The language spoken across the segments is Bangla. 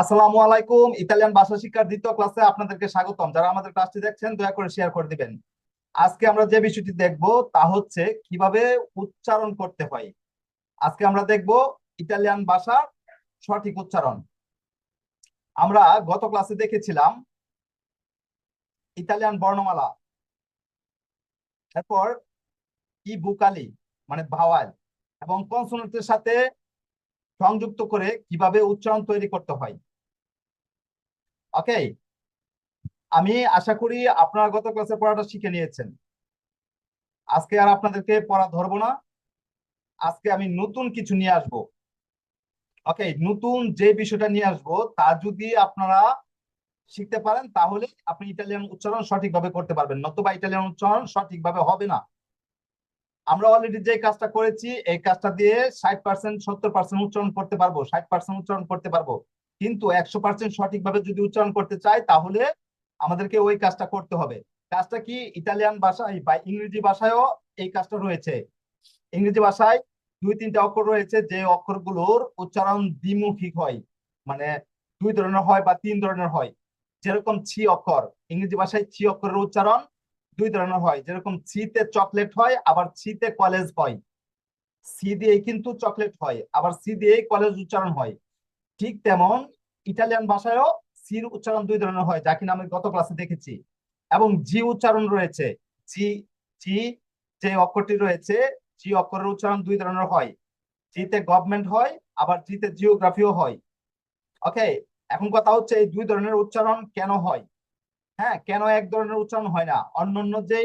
আসসালামু আলাইকুম, ইতালিয়ান ভাষা শিক্ষার দ্বিতীয় ক্লাসে আপনাদেরকে স্বাগতম। যারা আমাদের ক্লাসটি দেখছেন, দয়া করে শেয়ার করে দিবেন। আজকে আমরা যে বিষয়টি দেখব, তা হচ্ছে কীভাবে উচ্চারণ করতে হয়। আজকে আমরা দেখব ইতালিয়ান ভাষার সঠিক উচ্চারণ। আমরা গত ক্লাসে দেখেছিলাম ইতালিয়ান বর্ণমালা, এরপর ই বুকালি মানে ভাওয়াল, এবং কনসোনেন্টের সাথে সংযুক্ত করে কীভাবে উচ্চারণ তৈরি করতে হয়। ওকে আমি আশা করি আপনারা গত ক্লাসে পড়াটা শিখে নিয়েছেন। আজকে আর আপনাদেরকে পড়া ধরবো না। আজকে আমি নতুন কিছু নিয়ে আসব। ওকে নতুন যে বিষয়টা নিয়ে আসব, তা যদি আপনারা শিখতে পারেন, তাহলে আপনি ইটালিয়ান উচ্চারণ সঠিকভাবে করতে পারবেন। নতুবা ইটালিয়ান উচ্চারণ সঠিকভাবে হবে না। আমরা অলরেডি যে কাজটা করেছি, এই কাজটা দিয়ে ষাট পার্সেন্ট সত্তর পার্সেন্ট উচ্চারণ করতে পারব, ষাট পার্সেন্ট উচ্চারণ করতে পারব। কিন্তু একশো পার্সেন্ট সঠিকভাবে যদি উচ্চারণ করতে চাই, তাহলে আমাদেরকে ওই কাজটা করতে হবে। কাজটা কি? ইতালিয়ান ভাষায় বা ইংরেজি ভাষায়ও এই কাজটা রয়েছে। ইংরেজি ভাষায় দুই তিনটা অক্ষর রয়েছে, যে অক্ষরগুলোর উচ্চারণ দ্বিমুখী হয়। মানে দুই ধরনের হয় বা তিন ধরনের হয়। যেরকম ছি অক্ষর, ইংরেজি ভাষায় ছি অক্ষরের উচ্চারণ দুই ধরনের হয়। যেরকম সিতে চকলেট হয়, আবার সিতে কলেজ হয়। সি দিয়ে কিন্তু চকলেট হয়, আবার সি দিয়ে কলেজ উচ্চারণ হয়। ঠিক তেমন ইটালিয়ান ভাষায়ও সির উচ্চারণ দুই ধরনের হয়, যা কিনা আমি গত ক্লাসে দেখেছি। এবং জি উচ্চারণ রয়েছে। জি জি যে অক্ষরটি রয়েছে, জি অক্ষরের উচ্চারণ দুই ধরনের হয়। জিতে গভর্নমেন্ট হয়, আবার জিতে জিওগ্রাফিও হয়। ওকে, এখন কথা হচ্ছে এই দুই ধরনের উচ্চারণ কেন হয়? হ্যাঁ কেন এক ধরনের উচ্চারণ হয় না? অন্যান্য যে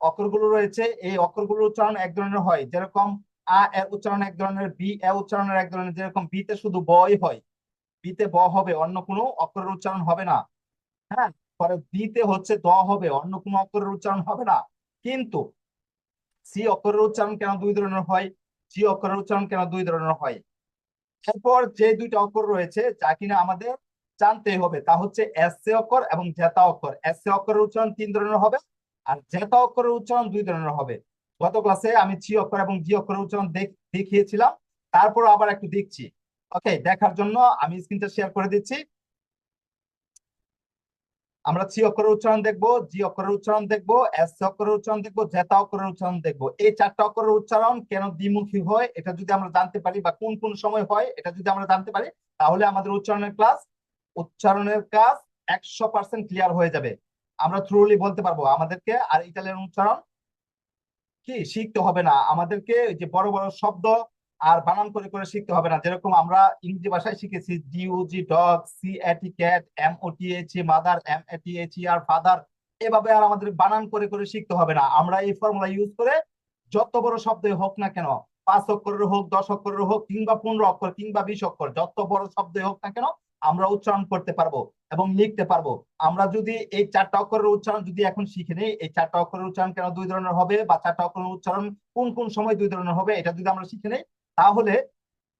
অক্ষরগুলো রয়েছে, এই অক্ষরগুলোর উচ্চারণ এক ধরনের হয়। যেরকম আ এর উচ্চারণ এক ধরনের, বি এ উচ্চারণের এক ধরনের, যেরকম বিতে শুধু বই হয়। বিতে ব হবে, অন্য কোনো অক্ষরের উচ্চারণ হবে না। হ্যাঁ পরে বিতে হচ্ছে দ হবে, অন্য কোনো অক্ষরের উচ্চারণ হবে না। কিন্তু সি অক্ষরের উচ্চারণ কেন দুই ধরনের হয়? জি অক্ষরের উচ্চারণ কেন দুই ধরনের হয়? এরপর যে দুইটা অক্ষর রয়েছে, যা কিনা আমাদের জানতে হবে, তা হচ্ছে এস অক্ষর এবং জেতা অক্ষর। এস অক্ষরের উচ্চারণ তিন ধরনের হবে আর জেতা অক্ষরের উচ্চারণ দুই ধরনের হবে। গত ক্লাসে আমি জি অক্ষর এবং জি অক্ষরের উচ্চারণ দেখিয়েছিলাম তারপর আবার একটু দেখছি। ওকে দেখার জন্য আমি স্ক্রিনটা শেয়ার করে দিচ্ছি। আমরা সি অক্ষরের উচ্চারণ দেখব জি অক্ষরের উচ্চারণ দেখব এস অক্ষরের উচ্চারণ দেখব জেতা অক্ষরের উচ্চারণ দেখব। এই চারটা অক্ষরের উচ্চারণ কেন দ্বিমুখী হয়, এটা যদি আমরা জানতে পারি বা কোন কোন সময় হয়, এটা যদি আমরা জানতে পারি, তাহলে আমাদের উচ্চারণের ক্লাস উচ্চারণের কাজ একশো পার্সেন্ট ক্লিয়ার হয়ে যাবে। আমরা থ্রুলি বলতে পারব আমাদেরকে, আর ইটালিয়ান উচ্চারণ কি? শিখতে হবে না। আমাদেরকে যে বড় বড় শব্দ আর বানান করে করে শিখতে হবে না। যেরকম আমরা ইংরেজি ভাষায় শিখেছি D O G dog C A T cat M O T H mother M A T H R father এভাবে আর আমাদের বানান করে করে শিখতে হবে না। আমরা এই ফর্মুলা ইউজ করে যত বড় শব্দই হোক না কেন, পাঁচ অক্ষরের হোক, দশ অক্ষরের হোক, কিংবা পনেরো অক্ষর, কিংবা বিশ অক্ষর, যত বড় শব্দই হোক না কেন আমরা উচ্চারণ করতে পারব এবং লিখতে পারব। আমরা যদি এই চারটা অক্ষরের উচ্চারণ যদি এখন শিখে নিই, এই চারটা অক্ষরের উচ্চারণ কেন দুই ধরনের হবে বা চারটা অক্ষরের উচ্চারণ কোন কোন সময় দুই ধরনের হবে, এটা যদি আমরা শিখে নিই, তাহলে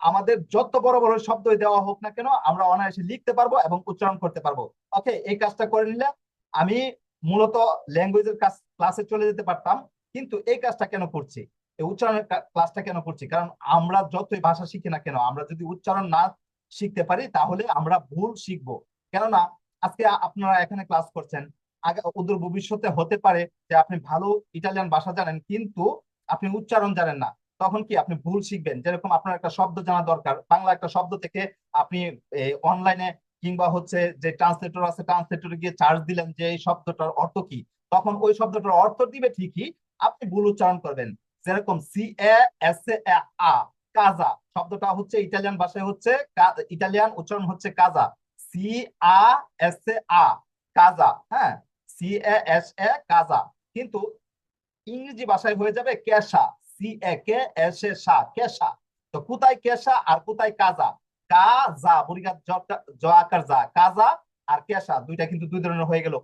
আমাদের যত বড় বড় শব্দ দেওয়া হোক না কেন, আমরা অনায়াসে লিখতে পারব এবং উচ্চারণ করতে পারব। ওকে, এই কাজটা করে নিলে আমি মূলত ল্যাঙ্গুয়েজের কাজ ক্লাসে চলে যেতে পারতাম, কিন্তু এই কাজটা কেন করছি? এই উচ্চারণের ক্লাসটা কেন করছি? কারণ আমরা যতই ভাষা শিখি না কেন, আমরা যদি উচ্চারণ না শিখতে পারি, তাহলে আমরা ভুল শিখব। কেননা, আজকে আপনারা এখানে ক্লাস করছেন, আগে ওদের ভবিষ্যতে হতে পারে যে আপনি ভালো ইটালিয়ান ভাষা জানেন, কিন্তু আপনি উচ্চারণ জানেন না। তখন কি আপনি ভুল শিখবেন? যেরকম আপনার একটা শব্দ জানা দরকার, বাংলা একটা শব্দ থেকে আপনি অনলাইনে কিংবা হচ্ছে যে ট্রান্সলেটর আছে ট্রান্সলেটরে গিয়ে চার্জ দিলেন যে এই শব্দটার অর্থ কি, তখন ওই শব্দটার অর্থ দিবে ঠিকই, আপনি ভুল উচ্চারণ করবেন। যেরকম সি এ এস এ আ কাজা, শব্দটা হচ্ছে ইটালিয়ান ভাষায় হচ্ছে ইটালিয়ান উচ্চারণ হচ্ছে কাজা। সি আ এস এ আ কাজা হ্যাঁ? সি এ এস এ কাজা। কিন্তু ইংরেজি ভাষায় হয়ে যাবে কেশা C A K S A সা কেশা। তো কোথায় কেশা আর কোথায় কাজা? কাজা বরিগা জ আকার যা, কাজা আর কেশা, দুইটা কিন্তু দুই ধরনের হয়ে গেল।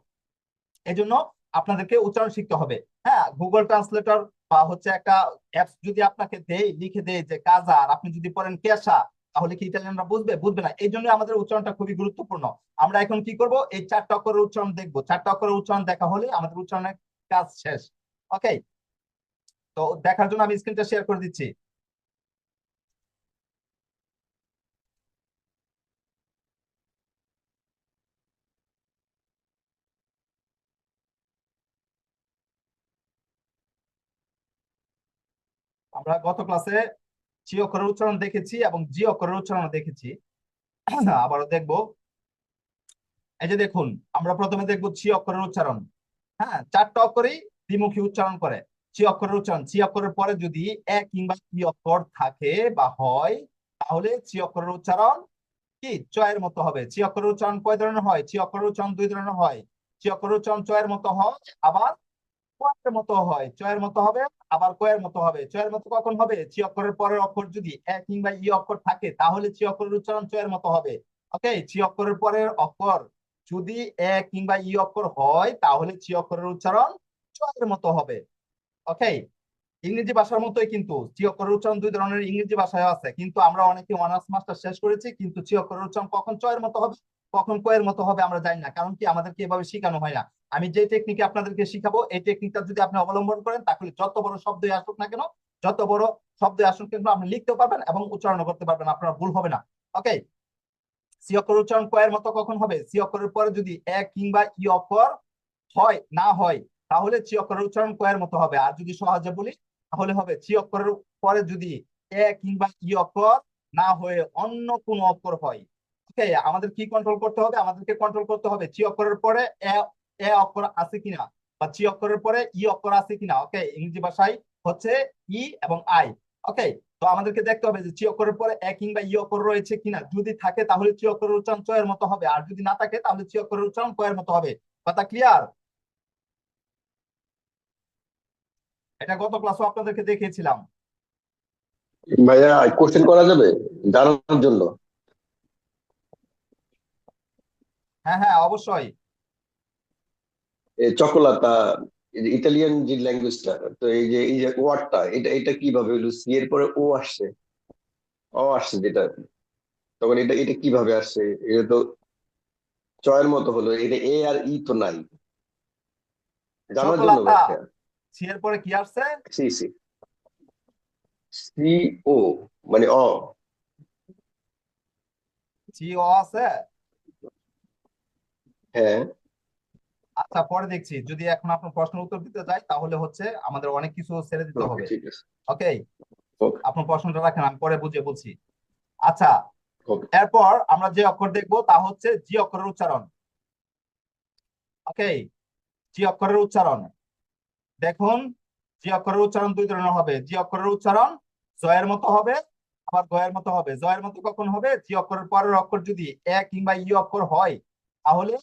এই জন্য আপনাদেরকে উচ্চারণ শিখতে হবে। হ্যাঁ গুগল ট্রান্সলেটর বা হচ্ছে একটা অ্যাপস যদি আপনাকে দেয়, লিখে দেয় যে কাজা আর আপনি যদি পড়েন কেশা, তাহলে কি ইটালিয়ানরা বুঝবে? বুঝবে না। এই জন্য আমাদের উচ্চারণটা খুবই গুরুত্বপূর্ণ। আমরা এখন কি করব? এই চারটা অক্ষরের উচ্চারণ দেখব। চারটা অক্ষরের উচ্চারণ দেখা হলে আমাদের উচ্চারণের কাজ শেষ। ওকে তো দেখার জন্য আমি স্ক্রিনটা শেয়ার করে দিচ্ছি। আমরা গত ক্লাসে চি অক্ষরের উচ্চারণ দেখেছি এবং জি অক্ষরের উচ্চারণ দেখেছি। আবারও দেখব। এই যে দেখুন, আমরা প্রথমে দেখব চি অক্ষরের উচ্চারণ। হ্যাঁ চারটা অক্ষরই দ্বিমুখী উচ্চারণ করে। চি অক্ষরের উচ্চারণ চি অক্ষরের পরে যদি এক কিংবা ই অক্ষর থাকে বা হয়, তাহলে চি অক্ষরের উচ্চারণ কি? চয়ের মতো হবে। চি অক্ষরের উচ্চারণ কয় ধরনের হয়? চি অক্ষরের উচ্চারণ দুই ধরনের হয়। চি অক্ষরের উচ্চারণ চয়ের মতো হয়, আবার কয়ের মতো হয়। চয়ের মতো হবে আবার কয়ের মতো হবে। চয়ের মতো কখন হবে? চি অক্ষরের পরের অক্ষর যদি এক কিংবা ই অক্ষর থাকে, তাহলে চি অক্ষরের উচ্চারণ চয়ের মতো হবে। ওকে চি অক্ষরের পরের অক্ষর যদি এক কিংবা ই অক্ষর হয়, তাহলে চি অক্ষরের উচ্চারণ চয়ের মতো হবে। ওকে ইংরেজি ভাষার মতোই কিন্তু চি অক্ষরের উচ্চারণ দুই ধরনের ইংরেজি ভাষায় আছে। কিন্তু আমরা অনেকে অনার্স মাস্টার শেষ করেছি, কিন্তু চি অক্ষরের উচ্চারণ কখন চয়ের মতো হবে? কখন কয়ের মতো হবে আমরা জানি না। কারণ কি আমাদেরকে এভাবে শেখানো হয় না। আমি যে টেকনিকে আপনাদেরকে শিখাবো, এই টেকনিকটা যদি আপনি অবলম্বন করেন, তাহলে যত বড় শব্দই আসুক না কেন, যত বড় শব্দই আসুক কিন্তু আপনি লিখতে পারবেন এবং উচ্চারণ করতে পারবেন, আপনার ভুল হবে না। ওকে সি অক্ষর উচ্চারণ কয়ের মতো কখন হবে? সি অক্ষরের পরে যদি এক কিংবা ই অক্ষর হয়, না হয়, তাহলে চি অক্ষরের উচ্চারণ কয়ের মতো হবে। আর যদি সহজে বলি, তাহলে হবে চি অক্ষরের পরে যদি এ কিংবা ই অক্ষর না হয়ে অন্য কোন অক্ষর হয়। ওকে আমাদের কি কন্ট্রোল করতে হবে? আমাদেরকে কন্ট্রোল করতে হবে চি অক্ষরের পরে এ অক্ষর আছে কিনা? বা চি অক্ষরের পরে ই অক্ষর আছে কিনা? ওকে ইংরেজি ভাষায় হচ্ছে ই এবং আই ওকে তো আমাদেরকে দেখতে হবে যে চি অক্ষরের পরে এ কিংবা ই অক্ষর রয়েছে কিনা। যদি থাকে তাহলে চি অক্ষরের উচ্চারণ চয়ের মতো হবে, আর যদি না থাকে তাহলে চি অক্ষরের উচ্চারণ কয়ের মতো হবে। কথা ক্লিয়ার এটা গত ক্লাসও আপনাদেরকে দেখিয়েছিলাম। ভাইয়া কোশ্চেন করা যাবে? জানার জন্য। হ্যাঁ হ্যাঁ অবশ্যই। চকোলাতা ইতালিয়ান যে ল্যাঙ্গুয়েজটা তো এই যে এই যে ওয়ার্ডটা এটা এটা কীভাবে হলো? সি এর পরে ও আসছে। ও আসছে যেটা। তখন এটা এটা কীভাবে আসছে? এটা তো চয়ের মতো হলো। এটা এ আর ই তো নাই। জানার জন্য। সি এর পরে কি আসছে? C C. সি ও মানে অ। সি ও আছে? হ্যাঁ। আচ্ছা পরে দেখছি। যদি এখন আপনার প্রশ্নের উত্তর দিতে যাই তাহলে হচ্ছে আমাদের অনেক কিছু ছেড়ে দিতে হবে। ঠিক আছে। ওকে আপনার প্রশ্নটা রাখেন আমি পরে বুঝিয়ে বলছি। আচ্ছা এরপর আমরা যে অক্ষর দেখব তা হচ্ছে জি অক্ষরের উচ্চারণ। ওকে জি অক্ষরের উচ্চারণ। দেখুন জি অক্ষরের উচ্চারণ দুই ধরনের হবে। জি অক্ষরের উচ্চারণ জয়ের মতো হবে আবার গয়ের মতো হবে। জয়ের মতো কখন হবে? জি অক্ষরের পরের অক্ষর যদি এ কিংবা ই অক্ষর হয় তাহলে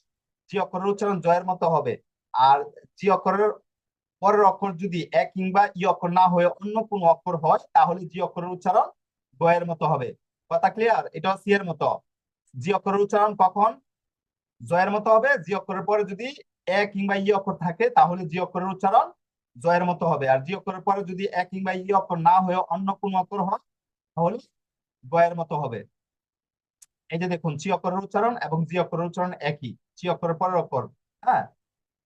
জি অক্ষরের উচ্চারণ জয়ের মতো হবে। আর জি অক্ষরের পরের অক্ষর যদি এক কিংবা ই অক্ষর না হয়ে অন্য কোনো অক্ষর হয়, তাহলে জি অক্ষরের উচ্চারণ গয়ের মতো হবে। কথা ক্লিয়ার এটা সি এর মতো। জি অক্ষরের উচ্চারণ কখন? জয়ের মতো হবে। জি অক্ষরের পরে যদি এ কিংবা ই অক্ষর থাকে, তাহলে জি অক্ষরের উচ্চারণ জয়ের মতো হবে। আর জি অক্ষরের পরে যদি এ কিংবা ই অক্ষর না হয়ে অন্য কোন অক্ষর হয়, তাহলে গয়ের মতো হবে। এই যে দেখুন চি অক্ষরের উচ্চারণ এবং জি অক্ষরের উচ্চারণ একই। চি অক্ষরের পরের অক্ষর হ্যাঁ?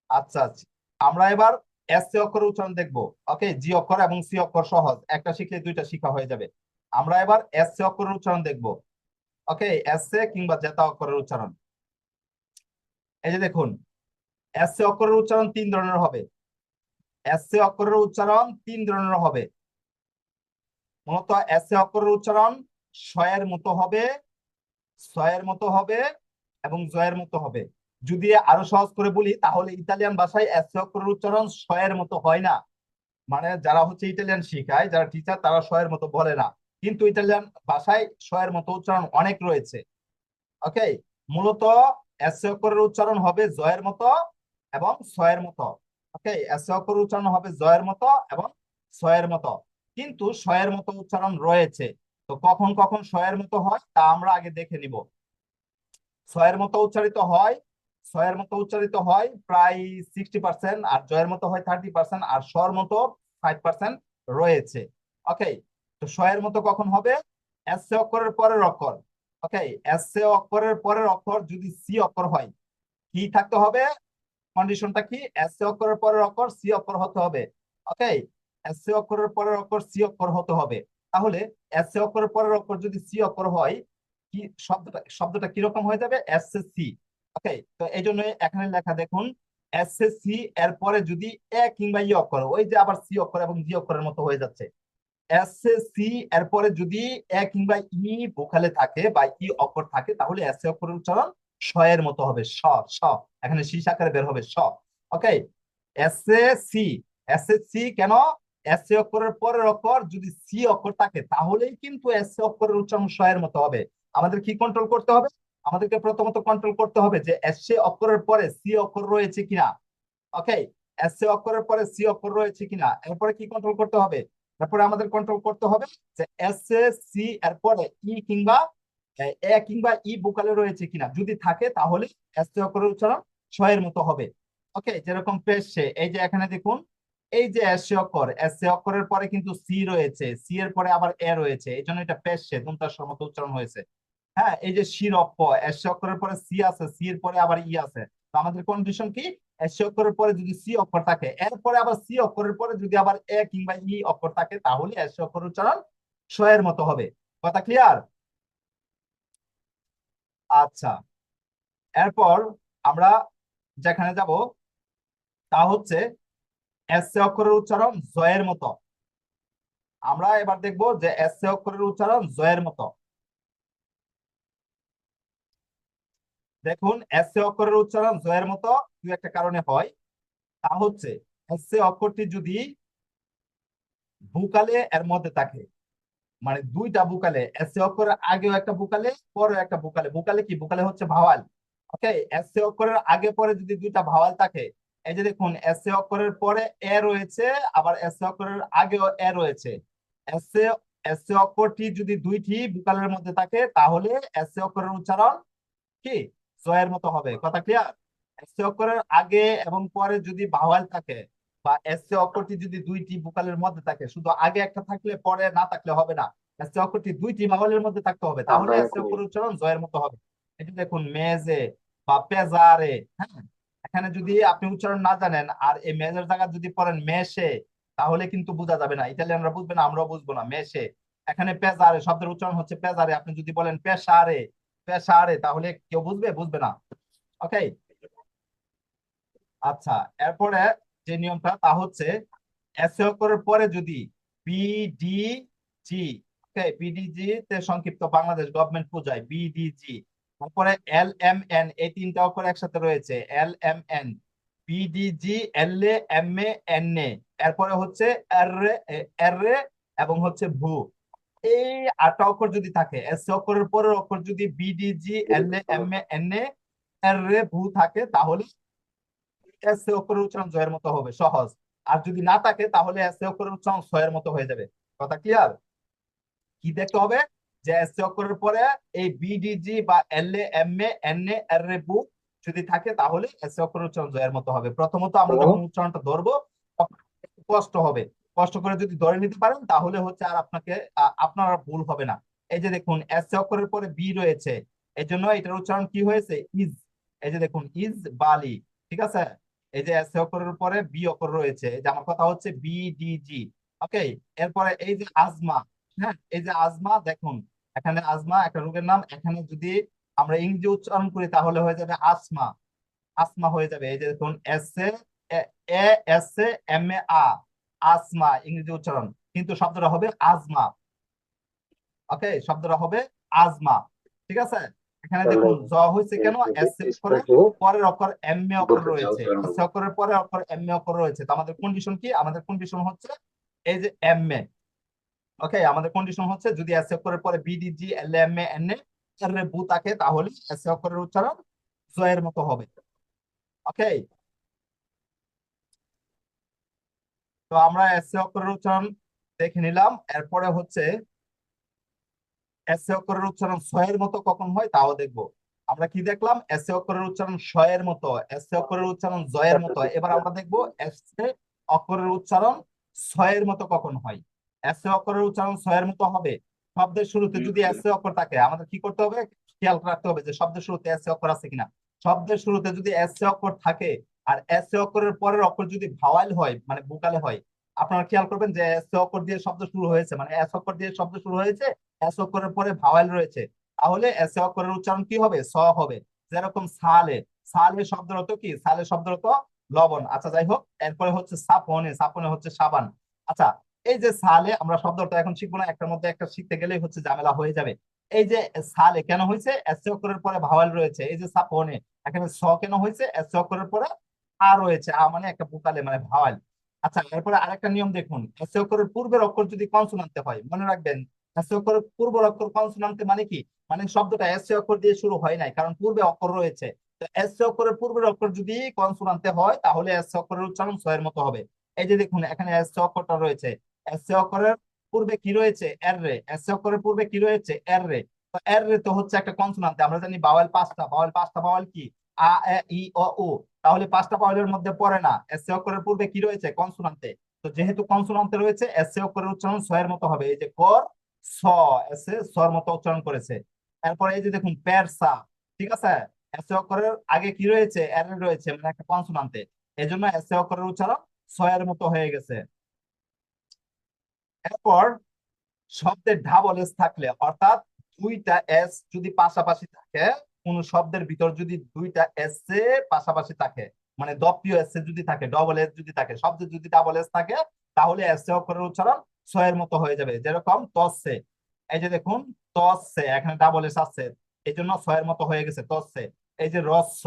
আচ্ছা আচ্ছা। আমরা এবার এস সি অক্ষরের উচ্চারণ দেখব। ওকে, জি অক্ষর এবং সি অক্ষর সহজ। একটা শিখলে দুইটা শিখা হয়ে যাবে। আমরা এবার এস সি অক্ষরের উচ্চারণ দেখব। ওকে, এস এ কিংবা জেতা অক্ষরের উচ্চারণ। এই যে দেখুন, এস এ অক্ষরের উচ্চারণ তিন ধরনের হবে। এস এ অক্ষরের উচ্চারণ তিন ধরনের হবে। মূলত এস এ অক্ষরের উচ্চারণ শয়ের মতো হবে ছয়ের মতো হবে এবং জয়ের মতো হবে। যদি আরও সহজ করে বলি, তাহলে ইতালিয়ান ভাষায় এস অক্ষরের উচ্চারণ শয়ের মতো হয় না। মানে যারা হচ্ছে ইটালিয়ান শিখায়, যারা টিচার তারা শয়ের মতো বলে না। কিন্তু ইটালিয়ান ভাষায় শয়ের মতো উচ্চারণ অনেক রয়েছে। ওকে মূলত এস অক্ষরের উচ্চারণ হবে জয়ের মতো এবং ছয়ের মতো। ওকে এস অক্ষরের উচ্চারণ হবে জয়ের মতো এবং ছয়ের মতো। কিন্তু শয়ের মতো উচ্চারণ রয়েছে। তো কখন কখন শয়ের মতো হয় তা আমরা আগে দেখে নিব। ছয়ের মতো উচ্চারিত হয়, ছয়ের মতো উচ্চারিত হয় প্রায় সিক্সটি পার্সেন্ট আর জয়ের মতো হয় থার্টি পার্সেন্ট আর স্বর মতো ফাইভ পার্সেন্ট রয়েছে। ওকে তো শয়ের মতো কখন হবে? এস এ অক্ষরের পরের অক্ষর। ওকে এস এ অক্ষরের পরের অক্ষর যদি সি অক্ষর হয়, কি থাকতে হবে? কন্ডিশনটা কি? এস এ অক্ষরের পরের অক্ষর সি অক্ষর হতে হবে। ওকে এস এ অক্ষরের পরের অক্ষর সি অক্ষর হতে হবে। তাহলে এস অক্ষরের পরের অক্ষর যদি সি অক্ষর হয়, কি শব্দটা শব্দটা কীরকম হয়ে যাবে? এস সি ওকে তো এই জন্য এখানে লেখা দেখুন এস সি এর পরে যদি এ কিংবা ই অক্ষর, ওই যে আবার সি অক্ষর এবং জি অক্ষরের মতো হয়ে যাচ্ছে। এস সি এরপরে যদি এ কিংবা ই ভোকালে থাকে বা ই অক্ষর থাকে, তাহলে এস অক্ষরের উচ্চারণ স এর মতো হবে। স স। এখানে শীষ আকারে বের হবে স। Okay S C S C কেন? এস অক্ষরের পরের অক্ষর যদি সি অক্ষর থাকে, তাহলেই কিন্তু এস অক্ষরের উচ্চারণ এর মতো হবে। আমাদের কি কন্ট্রোল করতে হবে? আমাদেরকে প্রথমত কন্ট্রোল করতে হবে যে এস অক্ষরের পরে সি অক্ষর রয়েছে কিনা। ওকে এস অক্ষরের পরে সি অক্ষর রয়েছে কিনা? এরপরে কি কন্ট্রোল করতে হবে? তারপরে আমাদের কন্ট্রোল করতে হবে যে এস এ সি এর পরে ই কিংবা, এ কিংবা ই ভোকালে রয়েছে কিনা। যদি থাকে তাহলে এস অক্ষরের উচ্চারণ এর মতো হবে। ওকে যেরকম পেশে এই যে এখানে দেখুন এই যে এস অক্ষর, এস অক্ষরের পরে কিন্তু সি রয়েছে, সি এর পরে আবার এ রয়েছে, এই জন্য এটা পেশে দুমতার মতো উচ্চারণ হয়েছে। হ্যাঁ এই যে শিরপ্প এস এ অক্ষরের পরে সি আছে, সি এর পরে আবার ই আছে। তো আমাদের কন্ডিশন কি? এস পরে যদি সি অক্ষর থাকে এরপরে আবার সি অক্ষরের পরে যদি আবার এ কিংবা ই অক্ষর থাকে, তাহলে এস অক্ষর উচ্চারণ এর মতো হবে। কথা ক্লিয়ার আচ্ছা। এরপর আমরা যেখানে যাব, তা হচ্ছে এস অক্ষরের উচ্চারণ জয়ের মতো। আমরা এবার দেখব যে এস অক্ষরের উচ্চারণ জয়ের মতো। দেখুন এস অক্ষরের উচ্চারণ জয়ের মতো দু একটা কারণে হয়। তা হচ্ছে এস অক্ষরটি যদি বুকালে এর মধ্যে থাকে মানে দুইটা বুকালে এস অক্ষরের আগেও একটা বুকালে পরেও একটা বুকালে বুকালে কি? বুকালে হচ্ছে ভাওয়াল। ওকে এস অক্ষরের আগে পরে যদি দুইটা ভাওয়াল থাকে এই যে দেখুন এস এ অক্ষরের পরে এ রয়েছে আবার এস এ অক্ষরের আগেও এ রয়েছে। এস এ এস এ অক্ষরটি যদি দুইটি বুকালের মধ্যে থাকে তাহলে এস এ অক্ষরের উচ্চারণ কি? জয়ের মতো হবে। কথা ক্লিয়ার এস এ অক্ষরের আগে এবং পরে যদি ভাওয়াল থাকে বা এস এ অক্ষরটি যদি দুইটি বুকালের মধ্যে থাকে শুধু আগে একটা থাকলে পরে না থাকলে হবে না। এস এ অক্ষরটি দুইটি ভাওয়ালের মধ্যে থাকতে হবে তাহলে এস এ অক্ষরের উচ্চারণ জয়ের মতো হবে। এটা দেখুন মেজে বা পেজারে হ্যাঁ? এখানে যদি আপনি উচ্চারণ না জানেন আর এই মেজের জায়গা যদি পড়েন মেশে তাহলে কিন্তু বোঝা যাবে না। ইতালিয়ানরা বুঝবে না, আমরাও বুঝব না। মেশে এখানে পেজারে, শব্দের উচ্চারণ হচ্ছে পেজারে। আপনি যদি বলেন পেশারে পেশারে, তাহলে কেউ বুঝবে? বুঝবে না। ওকে? আচ্ছা এরপরে যে নিয়মটা, তা হচ্ছে এস এ অক্ষরের পরে যদি বিডিজি ওকে? বিডিজি তে সংক্ষিপ্ত বাংলাদেশ গভর্নমেন্ট পূজায় বিডিজি তারপরে এল এম এন, এই তিনটা অক্ষর একসাথে রয়েছে। L M N BDG L A, M A, N A. এরপরে হচ্ছে আর এর এবং হচ্ছে ভু। এই আটটা অক্ষর যদি থাকে, এস অক্ষরের পরের অক্ষর যদি B D G L A, M A, N A এর ভু থাকে, তাহলে এস অক্ষরের উচ্চারণ জয়ের মতো হবে, সহজ। আর যদি না থাকে, তাহলে এস অক্ষরের উচ্চারণ ছয়ের মতো হয়ে যাবে। কথা ক্লিয়ার কি দেখতে হবে? যে এস অক্ষরের পরে এই বিডিজি বা এল এ এম এ এন এ এর ভু যদি থাকে তাহলে এস অক্ষরের উচ্চারণ জয়ের মতো হবে। প্রথমত আমরা যখন উচ্চারণটা ধরবো কষ্ট হবে। কষ্ট করে যদি ধরে নিতে পারেন তাহলে হচ্ছে আর আপনাকে আপনার ভুল হবে না। এই যে দেখুন এস অক্ষরের পরে বি রয়েছে। এই জন্য এটার উচ্চারণ কি হয়েছে? ইজ এই যে দেখুন ইজ বালি ঠিক আছে? এই যে এস অক্ষরের পরে বি অক্ষর রয়েছে। এই যে আমার কথা হচ্ছে বি ডি জি ওকে এরপরে এই যে আজমা হ্যাঁ? এই যে আজমা দেখুন এখানে আজমা একটা রোগের নাম। এখানে যদি আমরা ইংরেজি উচ্চারণ করি তাহলে হয়ে যাবে আসমা। আসমা হয়ে যাবে। এই যে দেখুন S A S A M A আ আসমা ইংরেজি উচ্চারণ। কিন্তু শব্দটা হবে আজমা। ওকে? শব্দটা হবে আজমা। ঠিক আছে? এখানে দেখুন জ হয়েছে কেন? এস এর পরে পরের অক্ষর এম এ অক্ষর রয়েছে। এস অক্ষরের পরে অক্ষর এম এ অক্ষর রয়েছে। তো আমাদের কন্ডিশন কি? আমাদের কন্ডিশন হচ্ছে এই যে এম এ ওকে আমাদের কন্ডিশন হচ্ছে যদি এস অক্ষরের পরে B D G L M A N A বু থাকে, তাহলে এস অক্ষরের উচ্চারণ জয়ের মতো হবে। ওকে তো আমরা এস অক্ষরের উচ্চারণ দেখে নিলাম। এরপরে হচ্ছে এস অক্ষরের উচ্চারণ ছয়ের মতো কখন হয় তাও দেখব। আমরা কি দেখলাম? এস অক্ষরের উচ্চারণ শয়ের মতো এস অক্ষরের উচ্চারণ জয়ের মতো। এবার আমরা দেখব এস অক্ষরের উচ্চারণ ছয়ের মতো কখন হয়। এস অক্ষরের উচ্চারণ ছয়ের মতো হবে। শব্দের শুরুতে যদি এস অক্ষর থাকে আমাদের কি করতে হবে? খেয়াল রাখতে হবে যে শব্দের শুরুতে এস অক্ষর আছে কিনা। শব্দের শুরুতে যদি এস অক্ষর থাকে আর এস অক্ষরের পরের অক্ষর যদি ভাওয়াল হয় মানে বুকালে হয় আপনারা খেয়াল করবেন যে এস অক্ষর দিয়ে শব্দ শুরু হয়েছে। মানে এস অক্ষর দিয়ে শব্দ শুরু হয়েছে এস অক্ষরের পরে ভাওয়াল রয়েছে। তাহলে এস অক্ষরের উচ্চারণ কি হবে? স হবে। যেরকম সালে সালে শব্দের অর্থ কি? সালে শব্দের অর্থ লবণ। আচ্ছা যাই হোক এরপরে হচ্ছে সাপনে সাপনে হচ্ছে সাবান। আচ্ছা এই যে সালে আমরা শব্দটা এখন শিখব না, একটার মধ্যে একটা শিখতে গেলেই হচ্ছে ঝামেলা হয়ে যাবে। এই যে সালে কেন হয়েছে? অক্ষরের পরে ভাওয়াল রয়েছে। এই যে সাপনে, এখানে স কেন হয়েছে? অক্ষরের পরে আ রয়েছে। আ মানে একটা বুকালে মানে ভাওয়াল। আচ্ছা এরপরে আরেকটা নিয়ম দেখুন। এস অক্ষরের পূর্বের অক্ষর যদি কনসোনান্তে হয়, মনে রাখবেন, এস অক্ষরের পূর্বের অক্ষর কনসোনান্তে মানে কি? মানে শব্দটা এস অক্ষর দিয়ে শুরু হয় নাই, কারণ পূর্বে অক্ষর রয়েছে। তো এস অক্ষরের পূর্বের অক্ষর যদি কনসোনান্তে হয়, তাহলে এস অক্ষরের উচ্চারণ স মতো হবে। এই যে দেখুন, এখানে এস অক্ষরটা রয়েছে। এস অক্ষরের পূর্বে কি রয়েছে? এর রে অক্ষরের পূর্বে কি রয়েছে? এর তো তো হচ্ছে একটা কনসোনান্তে আমরা জানি পাঁচটা। পাঁচটা কি? আ এ ই তাহলে পাঁচটা মধ্যে পড়ে না। অক্ষরের পূর্বে কি রয়েছে? কনসোনান্তে তো যেহেতু কনসোনান্তে রয়েছে অক্ষরের উচ্চারণ স মতো হবে। এই যে কর, স এস এ স এর মতো উচ্চারণ করেছে। এরপরে এই যে দেখুন পেরসা ঠিক আছে? এস অক্ষরের আগে কি রয়েছে? এর রয়েছে মানে একটা কনসোনান্তে এই জন্য এস অক্ষরের উচ্চারণ স মতো হয়ে গেছে। এরপর শব্দের ডাবল এস থাকলে, অর্থাৎ দুইটা এস যদি পাশাপাশি থাকে, কোন শব্দের ভিতর যদি দুইটা এস এ পাশাপাশি থাকে মানে দপ্পিও এস যদি থাকে ডবল এস যদি থাকে শব্দের যদি ডাবল এস থাকে, তাহলে এস এ অক্ষরের উচ্চারণ এর মতো হয়ে যাবে। যেরকম তসে এই যে দেখুন তসে এখানে ডাবল এস আছে এই জন্য এর মতো হয়ে গেছে তসে এই যে রস্য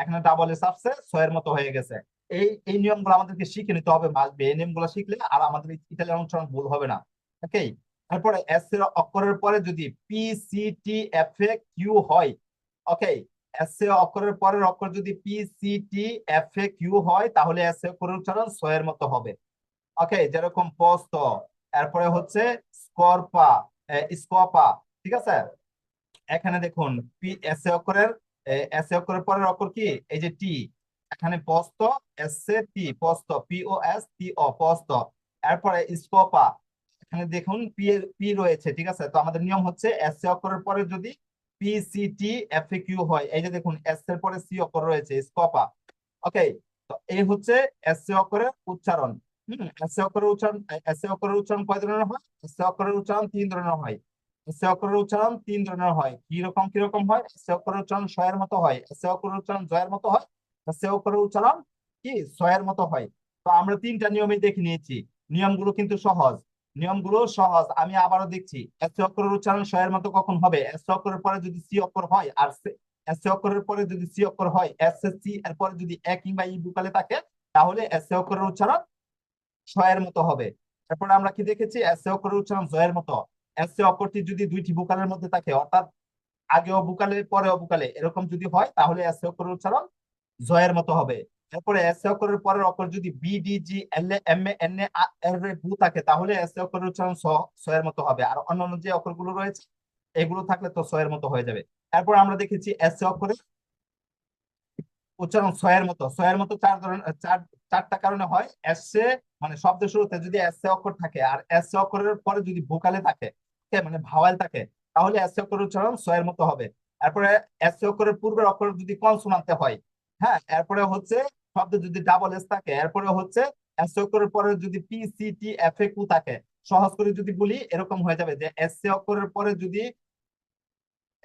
এখানে ডাবল এস আসছে এর মতো হয়ে গেছে। এই এই নিয়মগুলো আমাদেরকে শিখে নিতে হবে মাসবে এই নিয়মগুলো শিখলে আর আমাদের ইতালিয়ান উচ্চারণ ভুল হবে না। ওকে তারপরে এস এর অক্ষরের পরে যদি P C T F A Q হয় ওকে এস এ অক্ষরের পরের অক্ষর যদি P C T F A Q হয়, তাহলে এস এ অক্ষরের উচ্চারণ এর মতো হবে। ওকে যেরকম পস্ত এরপরে হচ্ছে স্করপা স্কপা ঠিক আছে? এখানে দেখুন পি এস এ অক্ষরের এস এ অক্ষরের পরের অক্ষর কি? এই যে টি এখানে post S T post P O S T ও পস্ত এরপরে স্কোপা এখানে দেখুন পি পি রয়েছে, ঠিক আছে? তো আমাদের নিয়ম হচ্ছে এস এ অক্ষরের পরে যদি P C T F A Q হয়, এই যে দেখুন এস এর পরে সি অক্ষর রয়েছে স্কোপা ওকে তো এই হচ্ছে এস এ অক্ষরের উচ্চারণ, হম? এস অক্ষরের উচ্চারণ এস অক্ষরের উচ্চারণ কয় ধরনের হয়? এস অক্ষরের উচ্চারণ তিন ধরনের হয় এস অক্ষরের উচ্চারণ তিন ধরনের হয় কি রকম কি রকম হয় এস অক্ষরের উচ্চারণ স মতো হয় এস অক্ষরের উচ্চারণ জ এর মতো হয় এ অক্ষরের উচ্চারণ কি? স মতো হয়। তো আমরা তিনটা নিয়মই দেখে নিয়েছি। নিয়মগুলো কিন্তু সহজ। নিয়মগুলো সহজ। আমি আবারও দেখছি, এস অক্ষরের উচ্চারণ স মতো কখন হবে? এস অক্ষরের পরে যদি সি অক্ষর হয় আর এস অক্ষরের পরে যদি সি অক্ষর হয়, এস এস সি এর পরে যদি এক কিংবা ই বুকালে থাকে, তাহলে এস অক্ষরের উচ্চারণ এর মতো হবে। তারপরে আমরা কি দেখেছি? এস অক্ষরের উচ্চারণ জ এর মতো। এস অক্ষরটি যদি দুইটি বুকালের মধ্যে থাকে, অর্থাৎ আগেও বুকালে, পরেও বুকালে, এরকম যদি হয়, তাহলে এস অক্ষরের উচ্চারণ জ এর মতো হবে। এরপরে এস অক্ষরের পরের অক্ষর যদি B D G L M N এ এর বু থাকে, তাহলে এস অক্ষরের উচ্চারণ স এর মতো হবে। আর অন্যান্য যে অক্ষরগুলো রয়েছে, এগুলো থাকলে তো স এর মতো হয়ে যাবে। তারপর আমরা দেখেছি এস অক্ষরের উচ্চারণ স এর মতো। স এর মতো চার ধরনের, চার, চারটা কারণে হয়। এস এ মানে শব্দের শুরুতে যদি এস এ অক্ষর থাকে, আর এস এ অক্ষরের পরে যদি ভোকালে থাকে মানে ভাওয়াল থাকে, তাহলে এস এ অক্ষরের উচ্চারণ স এর মতো হবে। তারপরে এস এ অক্ষরের পূর্বের অক্ষর যদি কনসোনান্তে হয় হ্যাঁ এরপরে হচ্ছে শব্দে যদি ডাবল এস থাকে, এরপরে হচ্ছে অক্ষরের পরে যদি P C T F A Q থাকে, সহজ করে যদি বলি, এরকম হয়ে যাবে যে এস অক্ষরের পরে যদি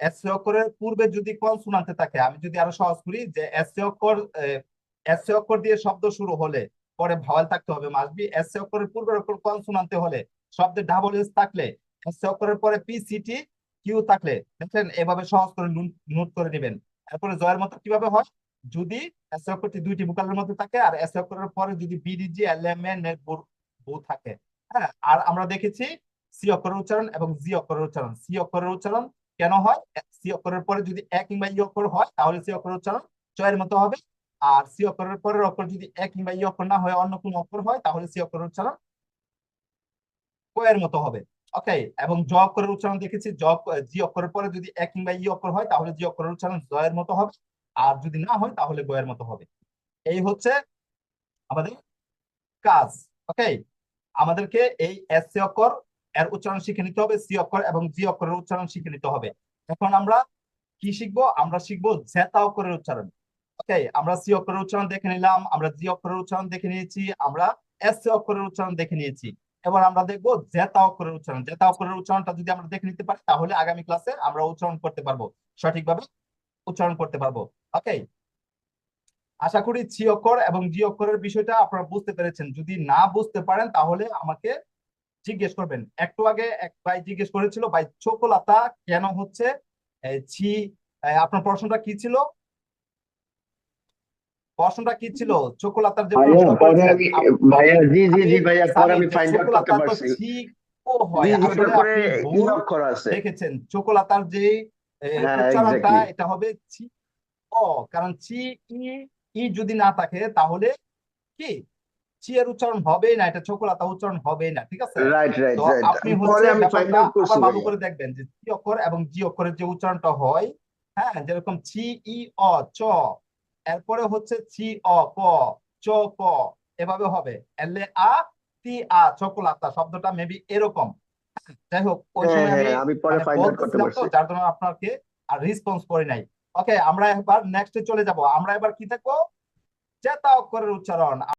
এস অক্ষরের পূর্বে যদি কনসোনান্টে থাকে, আমি যদি আরও সহজ করি যে এস অক্ষর এস অক্ষর দিয়ে শব্দ শুরু হলে পরে ভাওয়াল থাকতে হবে মাসবি এস এ অক্ষরের পূর্বের অক্ষর কনসোনান্টে হলে শব্দে ডাবল এস থাকলে এস এ অক্ষরের পরে পি সি টি কিউ থাকলে এভাবে সহজ করে নোট করে নেবেন। এরপরে জয়ের মতো কীভাবে হয়? যদি এস অক্ষরটি দুইটি ভোকালের মধ্যে থাকে আর এস অক্ষরের পরে যদি বিডিজি এল এম এন বউ থাকে হ্যাঁ? আর আমরা দেখেছি সি অক্ষরের উচ্চারণ এবং জি অক্ষরের উচ্চারণ। সি অক্ষরের উচ্চারণ কেন হয়? সি অক্ষরের পরে যদি এক কিংবা ই অক্ষর হয়, তাহলে সি অক্ষরের উচ্চারণ চয়ের মতো হবে। আর সি অক্ষরের পরের অক্ষর যদি এক কিংবা ই অক্ষর না হয়, অন্য কোনো অক্ষর হয়, তাহলে সি অক্ষরের উচ্চারণ কয়ের মতো হবে। ওকে এবং জ অক্ষরের উচ্চারণ দেখেছি, জ জি অক্ষরের পরে যদি এক কিংবা ই অক্ষর হয়, তাহলে জি অক্ষরের উচ্চারণ জয়ের মতো হবে। আর যদি না হয়, তাহলে বইয়ের মতো হবে। এই হচ্ছে আমাদের কাজ, ওকে? আমাদেরকে এই এস সি অক্ষর এর উচ্চারণ শিখে নিতে হবে, সি অক্ষর এবং জি অক্ষরের উচ্চারণ শিখে নিতে হবে। এখন আমরা কি শিখব? আমরা শিখব জেতা অক্ষরের উচ্চারণ, ওকে? আমরা সি অক্ষরের উচ্চারণ দেখে নিলাম, আমরা জি অক্ষরের উচ্চারণ দেখে নিয়েছি, আমরা এস সি অক্ষরের উচ্চারণ দেখে নিয়েছি। এবার আমরা দেখব জেতা অক্ষরের উচ্চারণ। জেতা অক্ষরের উচ্চারণটা যদি আমরা দেখে নিতে পারি, তাহলে আগামী ক্লাসে আমরা উচ্চারণ করতে পারব, সঠিকভাবে উচ্চারণ করতে পারব। ওকে আশা করি ছি অক্ষর এবং জি অক্ষরের বিষয়টা আপনারা বুঝতে পেরেছেন। যদি না বুঝতে পারেন তাহলে আমাকে জিজ্ঞেস করবেন। একটু আগে এক ভাই জিজ্ঞেস করেছিল ভাই চোকোলাতা কেন হচ্ছে? ছি আপনার প্রশ্নটা কি ছিল? প্রশ্নটা কি ছিল? চোকোলাতার যে ভাইয়া জি জি জি ভাইয়া পরে আমি ফাইন্ড আউট করতে পারছি। ও হয়। আসলে দেখেছেন। চোকোলাতার যে হ্যাঁ উচ্চারণটা এটা হবে ছি অ কারণ চি ই ই যদি না থাকে তাহলে কি? চি এর উচ্চারণ হবেই না এটা চোকোলাতা উচ্চারণ হবেই না ঠিক আছে? রাইট রাইট রাইট আপনি হচ্ছে ভালো করে দেখবেন যে চি অক্ষর এবং জি অক্ষরের যে উচ্চারণটা হয় হ্যাঁ যেরকম ছি ই অ চ এরপরে হচ্ছে ছি অ ক চ ক এভাবে হবে। এলে আ তি আ চকোলাতা শব্দটা মেবি এরকম। যাই হোক ওই হ্যাঁ সময় আমি হ্যাঁ আমি পরে মানে ফাইন্ড আউট করতে পারছি যার জন্য আপনাকে আর রেসপন্স করি নাই। ওকে আমরা একবার নেক্সটে চলে যাব। আমরা এবার কি দেখব চেতা অক্ষরের উচ্চারণ।